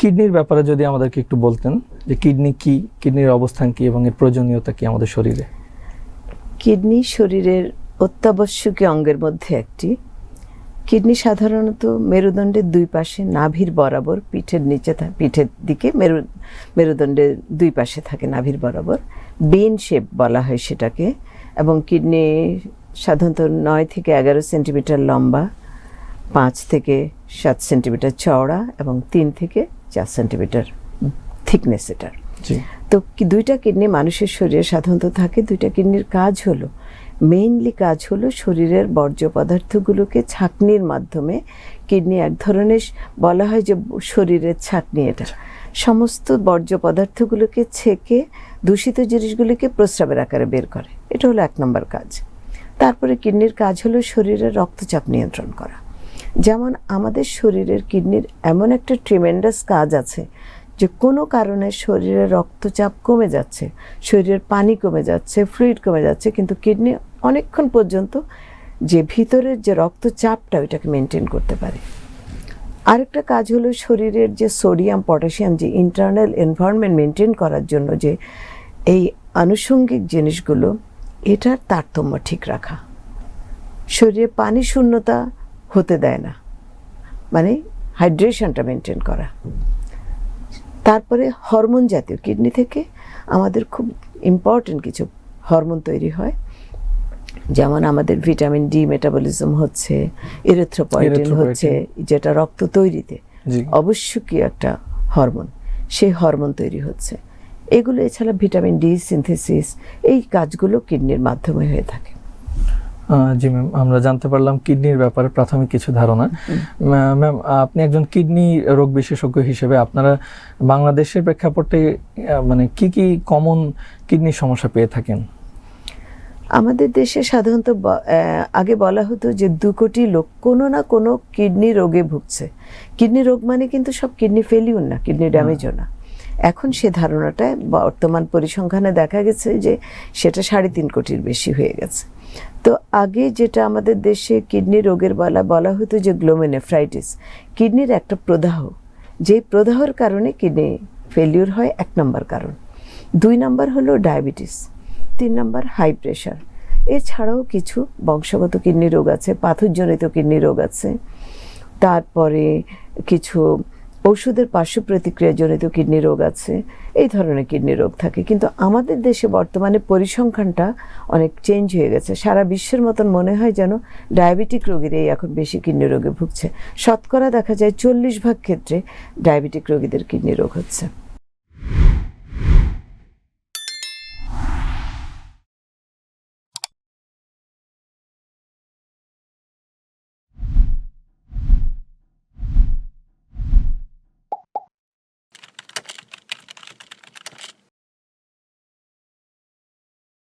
কিডনির ব্যাপারে যদি আমাদেরকে একটু বলতেন, যে কিডনি কি, কিডনির অবস্থান কি এবং এর প্রয়োজনীয়তা কি আমাদের শরীরে? কিডনি শরীরের অত্যাবশ্যকীয় অঙ্গের মধ্যে একটি। কিডনি সাধারণত মেরুদণ্ডের দুই পাশে নাভির বরাবর পিঠের নিচে পিঠের দিকে মেরু, মেরুদণ্ডের দুই পাশে থাকে নাভির বরাবর। বেন শেপ বলা হয় সেটাকে এবং কিডনি সাধারণত নয় থেকে এগারো সেন্টিমিটার লম্বা, পাঁচ থেকে সাত সেন্টিমিটার চওড়া এবং তিন থেকে চার সেন্টিমিটার থিকনেস এটার। তো দুইটা কিডনি মানুষের শরীরে সাধারণত থাকে দুইটা কিডনির কাজ হলো মেইনলি কাজ হলো শরীরের বর্জ্য পদার্থগুলোকে ছাঁকনির মাধ্যমে কিডনি এক ধরনের বলা হয় যে শরীরের ছাঁকনি এটা। সমস্ত বর্জ্য পদার্থগুলোকে ছেঁকে দূষিত জিনিসগুলোকে প্রস্রাবের আকারে বের করে। এটা হলো এক নম্বর কাজ। তারপরে কিডনির কাজ হলো শরীরের রক্তচাপ নিয়ন্ত্রণ করা। যেমন আমাদের শরীরের কিডনির এমন একটা ট্রিমেন্ডাস কাজ আছে যে কোনো কারণে শরীরের রক্তচাপ কমে যাচ্ছে, শরীরের পানি কমে যাচ্ছে ফ্লুইড কমে যাচ্ছে, কিন্তু কিডনি অনেকক্ষণ পর্যন্ত যে ভিতরের যে রক্তচাপটা ওইটাকে মেনটেন করতে পারে। আরেকটা কাজ হলো শরীরের যে সোডিয়াম পটাশিয়াম যে ইন্টারনাল এনভায়রনমেন্ট মেনটেন করার জন্য যে এই আনুষঙ্গিক জিনিসগুলো, এটার তারতম্য ঠিক রাখা। শরীরে পানি শূন্যতা হতে দেয় না। মানে হাইড্রেশনটা মেনটেন করা। তারপরে হরমোন জাতীয় কিডনি থেকে আমাদের খুব ইম্পর্টেন্ট কিছু হরমোন তৈরি হয়। যেমন আমাদের ভিটামিন ডি মেটাবলিজম হচ্ছে ইরেথ্রোপয়েটিন হচ্ছে যেটা রক্ত তৈরিতে জি। অবশ্যই একটা হরমোন। সেই হরমোন তৈরি হচ্ছে। এগুলো এছাড়া ভিটামিন ডি সিনথেসিস এই কাজগুলো কিডনির মাধ্যমে হয়ে থাকে। জি ম্যাম আমরা জানতে পারলাম কিডনির ব্যাপারে প্রাথমিক কিছু ধারণা। ম্যাম আপনি একজন কিডনি রোগ বিশেষজ্ঞ হিসেবে আপনারা বাংলাদেশের প্রেক্ষাপটে মানে কি কি কমন কিডনির সমস্যা পেয়ে থাকেন? আমাদের দেশে সাধারণত আগে বলা হতো যে দু কোটি লোক কোনো না কোনো কিডনি রোগে ভুগছে। কিডনি রোগ মানে কিন্তু সব কিডনি ফেলিউর না কিডনি ড্যামেজও না। এখন সে ধারণাটা বর্তমান পরিসংখ্যানে দেখা গেছে যে সেটা সাড়ে তিন কোটির বেশি হয়ে গেছে। তো আগে যেটা আমাদের দেশে কিডনি রোগের বলা বলা হতো যে গ্লোমেনেফ্রাইটিস কিডনির একটা প্রদাহ। যেই প্রদাহর কারণে কিডনি ফেলিউর হয়, এক নম্বর কারণ। দুই নম্বর হলো ডায়াবেটিস তিন নম্বর হাই প্রেশার এছাড়াও কিছু বংশগত কিডনি রোগ আছে, পাথরজনিত কিডনি রোগ আছে। তারপরে কিছু ওষুধের পার্শ্ব প্রতিক্রিয়াজনিত কিডনি রোগ আছে, এই ধরনের কিডনি রোগ থাকে। কিন্তু আমাদের দেশে বর্তমানে পরিসংখ্যানটা অনেক চেঞ্জ হয়ে গেছে। সারা বিশ্বের মতন মনে হয় যেন ডায়াবেটিক রোগীরাই এখন বেশি কিডনি রোগে ভুগছে। শতকরা দেখা যায় চল্লিশ ভাগ ক্ষেত্রে ডায়াবেটিক রোগীদের কিডনি রোগ হচ্ছে।